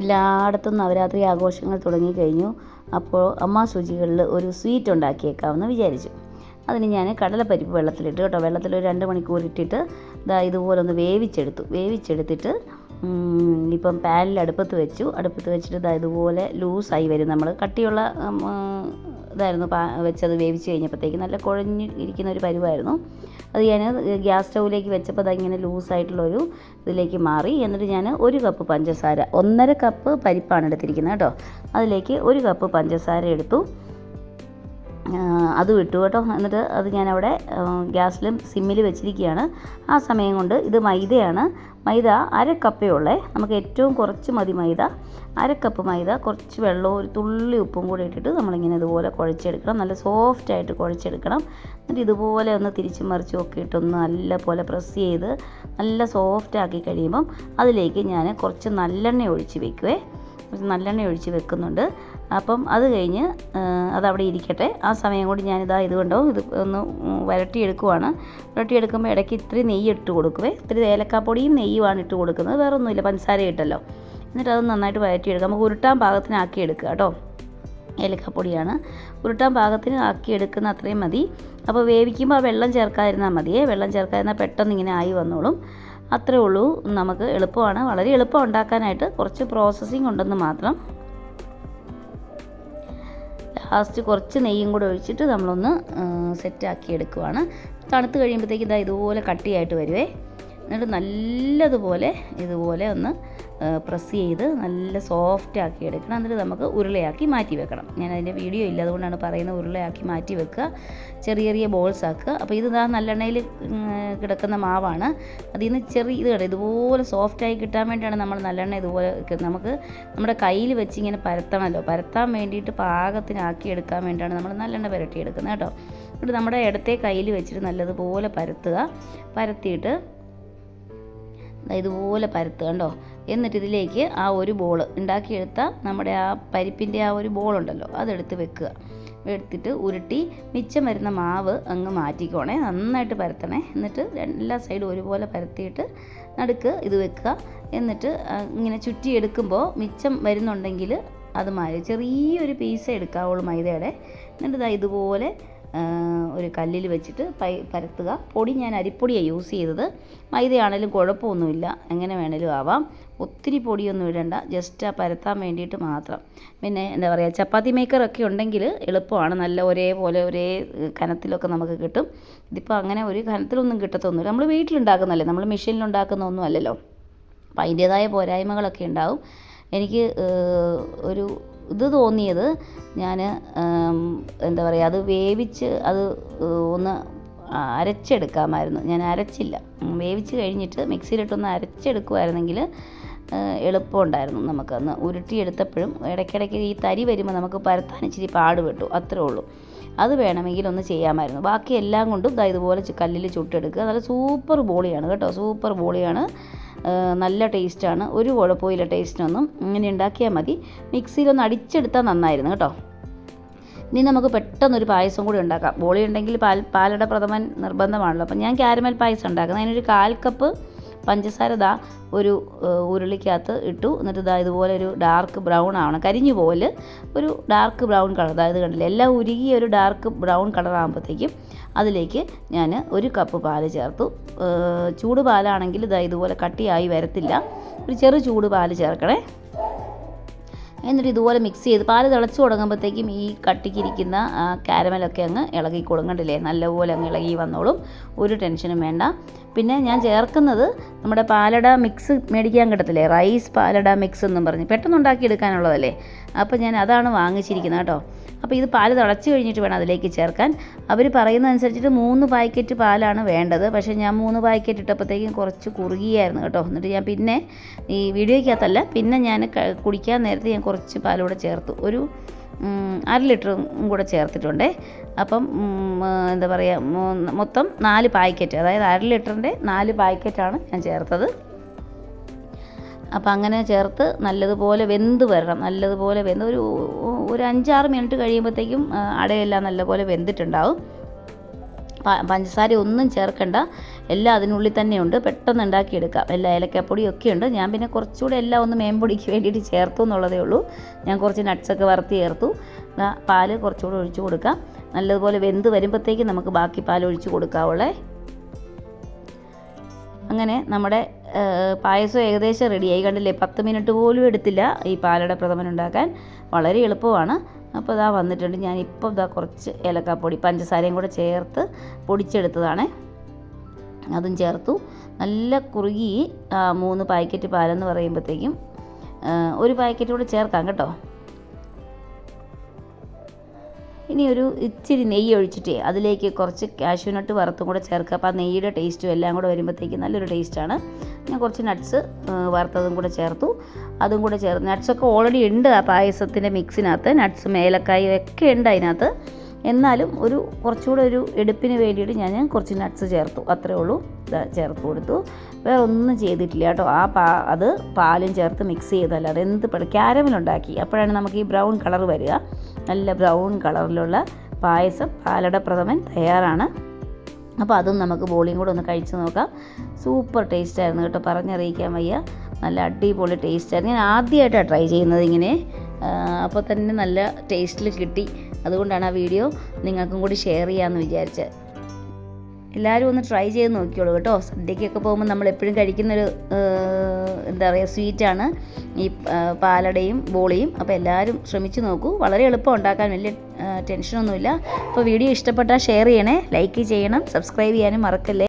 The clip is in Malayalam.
എല്ലായിടത്തും നവരാത്രി ആഘോഷങ്ങൾ തുടങ്ങിക്കഴിഞ്ഞു അപ്പോൾ അമ്മ ശുചികളിൽ ഒരു സ്വീറ്റ് ഉണ്ടാക്കിയേക്കാമെന്ന് വിചാരിച്ചു. അതിന് ഞാൻ കടലപ്പരിപ്പ് വെള്ളത്തിലിട്ട് കേട്ടോ. വെള്ളത്തിൽ ഒരു രണ്ട് മണിക്കൂർ ഇട്ടിട്ട് ഇതാ ഇതുപോലെ ഒന്ന് വേവിച്ചെടുത്തു. വേവിച്ചെടുത്തിട്ട് ഇപ്പം പാനിൽ അടുപ്പത്ത് വെച്ചു. അടുപ്പത്ത് വെച്ചിട്ട് ഇതാ ഇതുപോലെ ലൂസായി വരും. നമ്മൾ കട്ടിയുള്ള ഇതായിരുന്നു പാ വെച്ചത് വേവിച്ച് കഴിഞ്ഞപ്പോഴത്തേക്ക്. നല്ല കുഴഞ്ഞ് ഇരിക്കുന്ന ഒരു പരിവായിരുന്നു. അത് ഞാൻ ഗ്യാസ് സ്റ്റൗവിലേക്ക് വെച്ചപ്പോൾ അത് ഇങ്ങനെ ലൂസായിട്ടുള്ളൊരു ഇതിലേക്ക് മാറി. എന്നിട്ട് ഞാൻ ഒരു കപ്പ് പഞ്ചസാര ഒന്നര കപ്പ് പരിപ്പാണ് എടുത്തിരിക്കുന്നത് കേട്ടോ. അതിലേക്ക് ഒരു കപ്പ് പഞ്ചസാര എടുത്തു. അത് വിട്ടു കേട്ടോ. എന്നിട്ട് അത് ഞാനവിടെ ഗ്യാസിലും സിമ്മിൽ വെച്ചിരിക്കുകയാണ്. ആ സമയം കൊണ്ട് ഇത് മൈദയാണ്. മൈദ അര കപ്പയുള്ളേ. നമുക്ക് ഏറ്റവും കുറച്ച് മതി മൈദ. അര കപ്പ് മൈദ കുറച്ച് വെള്ളവും ഒരു തുള്ളി ഉപ്പും കൂടി ഇട്ടിട്ട് നമ്മളിങ്ങനെ ഇതുപോലെ കുഴച്ചെടുക്കണം. നല്ല സോഫ്റ്റായിട്ട് കുഴച്ചെടുക്കണം. എന്നിട്ട് ഇതുപോലെ ഒന്ന് തിരിച്ചു മറിച്ചും ഒക്കെ ഇട്ടൊന്ന് നല്ല പോലെ പ്രസ് ചെയ്ത് നല്ല സോഫ്റ്റാക്കി കഴിയുമ്പം അതിലേക്ക് ഞാൻ കുറച്ച് നല്ലെണ്ണ ഒഴിച്ച് വെക്കുവേ. നല്ലെണ്ണ ഒഴിച്ച് വെക്കുന്നുണ്ട്. അപ്പം അത് കഴിഞ്ഞ് അതവിടെ ഇരിക്കട്ടെ. ആ സമയം കൊണ്ട് ഞാനിതാ ഇതുകൊണ്ടോ ഇത് ഒന്ന് വരട്ടിയെടുക്കുവാണ്. വരട്ടിയെടുക്കുമ്പോൾ ഇടയ്ക്ക് ഇത്തിരി നെയ്യ് ഇട്ട് കൊടുക്കുവേ. ഇത്തിരി ഏലക്കാപ്പൊടിയും നെയ്യുമാണ് ഇട്ട് കൊടുക്കുന്നത്. വേറെ ഒന്നുമില്ല പഞ്ചസാര ഇട്ടല്ലോ. എന്നിട്ട് അത് നന്നായിട്ട് വരട്ടിയെടുക്കുക നമുക്ക് ഉരുട്ടാൻ പാകത്തിനാക്കി എടുക്കുക കേട്ടോ. ഏലക്കാപ്പൊടിയാണ്. ഉരുട്ടാൻ പാകത്തിന് ആക്കി എടുക്കുന്ന അത്രയും മതി. അപ്പോൾ വേവിക്കുമ്പോൾ ആ വെള്ളം ചേർക്കാതിരുന്നാൽ മതിയേ. വെള്ളം ചേർക്കാതിരുന്നാൽ പെട്ടെന്ന് ഇങ്ങനെ ആയി വന്നോളും. അത്രേ ഉള്ളൂ. നമുക്ക് എളുപ്പമാണ്. വളരെ എളുപ്പം ഉണ്ടാക്കാനായിട്ട് കുറച്ച് പ്രോസസ്സിങ് ഉണ്ടെന്ന് മാത്രം. ലാസ്റ്റ് കുറച്ച് നെയ്യും കൂടെ ഒഴിച്ചിട്ട് നമ്മളൊന്ന് സെറ്റാക്കി എടുക്കുവാണ്. തണുത്ത് കഴിയുമ്പോഴത്തേക്ക് ഇതാ ഇതുപോലെ കട്ടിയായിട്ട് വരുവേ. എന്നിട്ട് നല്ലതുപോലെ ഇതുപോലെ ഒന്ന് പ്രസ് ചെയ്ത് നല്ല സോഫ്റ്റ് ആക്കി എടുക്കണം. എന്നിട്ട് നമുക്ക് ഉരുളയാക്കി മാറ്റി വെക്കണം. ഞാൻ അതിന്റെ വീഡിയോ ഇല്ല അതുകൊണ്ടാണ് പറയുന്നത് ഉരുളയാക്കി മാറ്റി വെക്കുക. ചെറിയ ചെറിയ ബോൾസ് ആക്കുക. അപ്പോൾ ഇത് ഇതാ നല്ലെണ്ണയിൽ കിടക്കുന്ന മാവാണ്. അതിൽ നിന്ന് ചെറിയ ഇത് കിട്ടും ഇതുപോലെ സോഫ്റ്റായി കിട്ടാൻ വേണ്ടിയാണ് നമ്മൾ നല്ലെണ്ണ ഇതുപോലെ നമുക്ക് നമ്മുടെ കയ്യിൽ വെച്ച് ഇങ്ങനെ പരത്തണമല്ലോ. പരത്താൻ വേണ്ടിയിട്ട് പാകത്തിനാക്കി എടുക്കാൻ വേണ്ടിയാണ് നമ്മൾ നല്ലെണ്ണ പുരട്ടിയെടുക്കുന്നത് കേട്ടോ. എന്നിട്ട് നമ്മുടെ ഇടത്തെ കയ്യിൽ വെച്ചിട്ട് നല്ലതുപോലെ പരത്തുക. പരത്തിയിട്ട് ഇതുപോലെ പരത്തുക കണ്ടോ? എന്നിട്ട് ഇതിലേക്ക് ആ ഒരു ബോൾ ഉണ്ടാക്കിയെടുത്ത നമ്മുടെ ആ പരിപ്പിന്റെ ആ ഒരു ബോളുണ്ടല്ലോ അതെടുത്ത് വെക്കുക. എടുത്തിട്ട് ഉരുട്ടി മിച്ചം വരുന്ന മാവ് അങ്ങ് മാറ്റിക്കോണേ നന്നായിട്ട് പരത്തണേ. എന്നിട്ട് എല്ലാ സൈഡും ഒരുപോലെ പരത്തിയിട്ട് നടുക്ക് ഇത് വെക്കുക. എന്നിട്ട് ഇങ്ങനെ ചുറ്റി എടുക്കുമ്പോൾ മിച്ചം വരുന്നുണ്ടെങ്കിൽ അത് മാറി. ചെറിയൊരു പീസേ എടുക്കാവുള്ളൂ മൈദയുടെ. എന്നിട്ട് ഇതാ ഇതുപോലെ ഒരു കല്ലിൽ വെച്ചിട്ട് പൈ പരത്തുക. പൊടി ഞാൻ അരിപ്പൊടിയാണ് യൂസ് ചെയ്തത്. മൈദയാണേലും കുഴപ്പമൊന്നുമില്ല. എങ്ങനെ വേണേലും ആവാം. ഒത്തിരി പൊടിയൊന്നും ഇടണ്ട. ജസ്റ്റ് ആ പരത്താൻ വേണ്ടിയിട്ട് മാത്രം. പിന്നെ എന്താ പറയുക ചപ്പാത്തി മേക്കറൊക്കെ ഉണ്ടെങ്കിൽ എളുപ്പമാണ്. നല്ല ഒരേപോലെ ഒരേ കനത്തിലൊക്കെ നമുക്ക് കിട്ടും. ഇതിപ്പോൾ അങ്ങനെ ഒരു കനത്തിലൊന്നും കിട്ടത്തൊന്നുമില്ല. നമ്മൾ വീട്ടിലുണ്ടാക്കുന്നതല്ലേ. നമ്മൾ ഒന്നും അല്ലല്ലോ. അപ്പം അതിന്റേതായ പോരായ്മകളൊക്കെ ഉണ്ടാവും. എനിക്ക് ഒരു ഇത് തോന്നിയത് ഞാൻ എന്താ പറയുക അത് വേവിച്ച് അത് ഒന്ന് അരച്ചെടുക്കാമായിരുന്നു. ഞാൻ അരച്ചില്ല. വേവിച്ച് കഴിഞ്ഞിട്ട് മിക്സിയിലിട്ടൊന്ന് അരച്ചെടുക്കുമായിരുന്നെങ്കിൽ എളുപ്പമുണ്ടായിരുന്നു നമുക്കന്ന് ഉരുട്ടിയെടുത്തപ്പോഴും ഇടയ്ക്കിടയ്ക്ക് ഈ തരി വരുമ്പോൾ നമുക്ക് പരത്താൻ ഇച്ചിരി പാട് പെട്ടു അത്രേ ഉള്ളൂ. അത് വേണമെങ്കിൽ ഒന്ന് ചെയ്യാമായിരുന്നു. ബാക്കി എല്ലാം കൊണ്ടും ഇതുപോലെ കല്ലിൽ ചുട്ടെടുക്കുക. നല്ല സൂപ്പർ ബോളിയാണ് കേട്ടോ. സൂപ്പർ ബോളിയാണ്. നല്ല ടേസ്റ്റാണ്. ഒരു കുഴപ്പമില്ല ടേസ്റ്റിനൊന്നും. ഇങ്ങനെ ഉണ്ടാക്കിയാൽ മതി. മിക്സിയിലൊന്ന് അടിച്ചെടുത്താൽ നന്നായിരുന്നു കേട്ടോ. ഇനി നമുക്ക് പെട്ടെന്നൊരു പായസം കൂടി ഉണ്ടാക്കാം. ബോളി ഉണ്ടെങ്കിൽ പാൽ പാലട പ്രഥമൻ നിർബന്ധമാണല്ലോ. അപ്പം ഞാൻ ക്യാരമൽ പായസം ഉണ്ടാക്കുന്നത്. അതിനൊരു കാൽ കപ്പ് പഞ്ചസാര ദാ ഒരു ഉരുളിക്കകത്ത് ഇട്ടു. എന്നിട്ട് ഇതാ ഇതുപോലെ ഒരു ഡാർക്ക് ബ്രൗൺ ആവണം. കരിഞ്ഞു പോലെ ഒരു ഡാർക്ക് ബ്രൗൺ കളർ അതായത് കണ്ടില്ലേ? എല്ലാം ഉരുകി ഒരു ഡാർക്ക് ബ്രൗൺ കളർ ആകുമ്പോഴത്തേക്കും അതിലേക്ക് ഞാൻ ഒരു കപ്പ് പാൽ ചേർത്തു. ചൂട് പാലാണെങ്കിൽ ഇതാ ഇതുപോലെ കട്ടിയായി വരത്തില്ല. ഒരു ചെറു ചൂട് പാൽ ചേർക്കണേ. എന്നിട്ട് ഇതുപോലെ മിക്സ് ചെയ്ത് പാൽ തിളച്ച് തുടങ്ങുമ്പോഴത്തേക്കും ഈ കട്ടിക്കിരിക്കുന്ന കാരമലൊക്കെ അങ്ങ് ഇളകി കൊടുങ്ങണ്ടില്ലേ? നല്ലപോലെ അങ്ങ് ഇളകി വന്നോളും. ഒരു ടെൻഷനും വേണ്ട. പിന്നെ ഞാൻ ചേർക്കുന്നത് നമ്മുടെ പാലട മിക്സ് മേടിക്കാൻ കിട്ടത്തില്ലേ? റൈസ് പാലട മിക്സ് എന്നും പറഞ്ഞ്. പെട്ടെന്ന് ഉണ്ടാക്കിയെടുക്കാനുള്ളതല്ലേ? അപ്പോൾ ഞാൻ അതാണ് വാങ്ങിച്ചിരിക്കുന്നത് കേട്ടോ. അപ്പോൾ ഇത് പാൽ തിളച്ച് കഴിഞ്ഞിട്ട് വേണം അതിലേക്ക് ചേർക്കാൻ. അവർ പറയുന്നതനുസരിച്ചിട്ട് മൂന്ന് പാക്കറ്റ് പാലാണ് വേണ്ടത്. പക്ഷേ ഞാൻ മൂന്ന് പാക്കറ്റ് ഇട്ടപ്പോഴത്തേക്കും കുറച്ച് കുറുകിയായിരുന്നു കേട്ടോ. എന്നിട്ട് ഞാൻ പിന്നെ ഈ വീഡിയോയ്ക്കകത്തല്ല പിന്നെ ഞാൻ കുടിക്കാൻ നേരത്തെ ഞാൻ കുറച്ച് പാലൂടെ ചേർത്തു. ഒരു അര ലിറ്ററും കൂടെ ചേർത്തിട്ടുണ്ട്. അപ്പം എന്താ പറയുക മൊത്തം നാല് പാക്കറ്റ് അതായത് അര ലിറ്ററിന്റെ നാല് പാക്കറ്റാണ് ഞാൻ ചേർത്തത്. അപ്പോൾ അങ്ങനെ ചേർത്ത് നല്ലതുപോലെ വെന്ത് വരണം. നല്ലതുപോലെ വെന്ത് ഒരു ഒരു അഞ്ചാറ് മിനിറ്റ് കഴിയുമ്പോഴത്തേക്കും അടയെല്ലാം നല്ലപോലെ വെന്തിട്ടുണ്ടാവും. പഞ്ചസാര ഒന്നും ചേർക്കണ്ട. എല്ലാം അതിനുള്ളിൽ തന്നെയുണ്ട്. പെട്ടെന്ന് ഉണ്ടാക്കിയെടുക്കാം. എല്ലാ ഏലക്കാപ്പൊടിയും ഒക്കെ ഉണ്ട്. ഞാൻ പിന്നെ കുറച്ചുകൂടെ എല്ലാം ഒന്ന് മേമ്പൊടിക്ക് വേണ്ടിയിട്ട് ചേർത്തു എന്നുള്ളതേ ഉള്ളൂ. ഞാൻ കുറച്ച് നട്ട്സൊക്കെ വറുത്തി ചേർത്തു. പാൽ കുറച്ചുകൂടെ ഒഴിച്ചു കൊടുക്കാം. നല്ലതുപോലെ വെന്ത് വരുമ്പോഴത്തേക്കും നമുക്ക് ബാക്കി പാൽ ഒഴിച്ചു കൊടുക്കാവുള്ളേ അങ്ങനെ നമ്മുടെ പായസം ഏകദേശം റെഡിയായി. കണ്ടില്ലേ പത്ത് മിനിറ്റ് പോലും എടുത്തില്ല ഈ പാലട പ്രഥമൻ ഉണ്ടാക്കാൻ വളരെ എളുപ്പമാണ്. അപ്പോൾ ഇതാ വന്നിട്ടുണ്ട്. ഞാൻ ഇപ്പോൾ ഇതാ കുറച്ച് ഏലക്കാപ്പൊടി പഞ്ചസാരയും കൂടെ ചേർത്ത് പൊടിച്ചെടുത്തതാണ്. അതും ചേർത്തു. നല്ല കുറുകി മൂന്ന് പാക്കറ്റ് പാലെന്ന് പറയുമ്പോഴത്തേക്കും ഒരു പാക്കറ്റ് കൂടെ ചേർക്കാം കേട്ടോ. ഇനി ഒരു ഇച്ചിരി നെയ്യ് ഒഴിച്ചിട്ട് അതിലേക്ക് കുറച്ച് കാഷ്യൂനട്ട് വറുത്തും കൂടെ ചേർക്കുക. അപ്പോൾ ആ നെയ്യുടെ ടേസ്റ്റും എല്ലാം കൂടെ വരുമ്പോഴത്തേക്ക് നല്ലൊരു ടേസ്റ്റാണ് ഞാൻ കുറച്ച് നട്ട്സ് വറുത്തതും കൂടെ ചേർത്തു. അതും കൂടെ ചേർത്ത് നട്ട്സൊക്കെ ഓൾറെഡി ഉണ്ട് ആ പായസത്തിന്റെ മിക്സിനകത്ത് നട്ട്സും ഏലക്കായും ഒക്കെ ഉണ്ട് അതിനകത്ത്. എന്നാലും ഒരു കുറച്ചുകൂടെ ഒരു എടുപ്പിന് വേണ്ടിയിട്ട് ഞാൻ കുറച്ച് നട്ട്സ് ചേർത്തു. അത്രേ ഉള്ളൂ. ചേർത്ത് കൊടുത്തു. വേറെ ഒന്നും ചെയ്തിട്ടില്ല കേട്ടോ. ആ പാ അത് പാലും ചേർത്ത് മിക്സ് ചെയ്തല്ലാതെ എന്ത് ക്യാരമൽ ഉണ്ടാക്കി. അപ്പോഴാണ് നമുക്ക് ഈ ബ്രൗൺ കളർ വരിക. നല്ല ബ്രൗൺ കളറിലുള്ള പായസം പാലട പ്രഥമൻ തയ്യാറാണ്. അപ്പോൾ അതും നമുക്ക് ബോളിയും കൂടെ ഒന്ന് കഴിച്ച് നോക്കാം. സൂപ്പർ ടേസ്റ്റ് ആയിരുന്നു കേട്ടോ പറഞ്ഞറിയിക്കാൻ വയ്യ. നല്ല അടിപൊളി ടേസ്റ്റ് ആയിരുന്നു. ഞാൻ ആദ്യമായിട്ടാണ് ട്രൈ ചെയ്യുന്നത് ഇങ്ങനെ. അപ്പോൾ തന്നെ നല്ല ടേസ്റ്റിൽ കിട്ടി. അതുകൊണ്ടാണ് ആ വീഡിയോ നിങ്ങൾക്കും കൂടി ഷെയർ ചെയ്യാമെന്ന് വിചാരിച്ചത്. എല്ലാവരും ഒന്ന് ട്രൈ ചെയ്ത് നോക്കിയോളൂ കേട്ടോ. സദ്യക്കൊക്കെ പോകുമ്പോൾ നമ്മൾ എപ്പോഴും കഴിക്കുന്നൊരു എന്താ പറയുക സ്വീറ്റാണ് ഈ പാലടയും ബോളിയും. അപ്പോൾ എല്ലാവരും ശ്രമിച്ചു നോക്കൂ. വളരെ എളുപ്പം ഉണ്ടാക്കാൻ വലിയ ടെൻഷനൊന്നുമില്ല അപ്പോൾ വീഡിയോ ഇഷ്ടപ്പെട്ടാൽ ഷെയർ ചെയ്യണേ. ലൈക്ക് ചെയ്യണം സബ്സ്ക്രൈബ് ചെയ്യാനും മറക്കല്ലേ.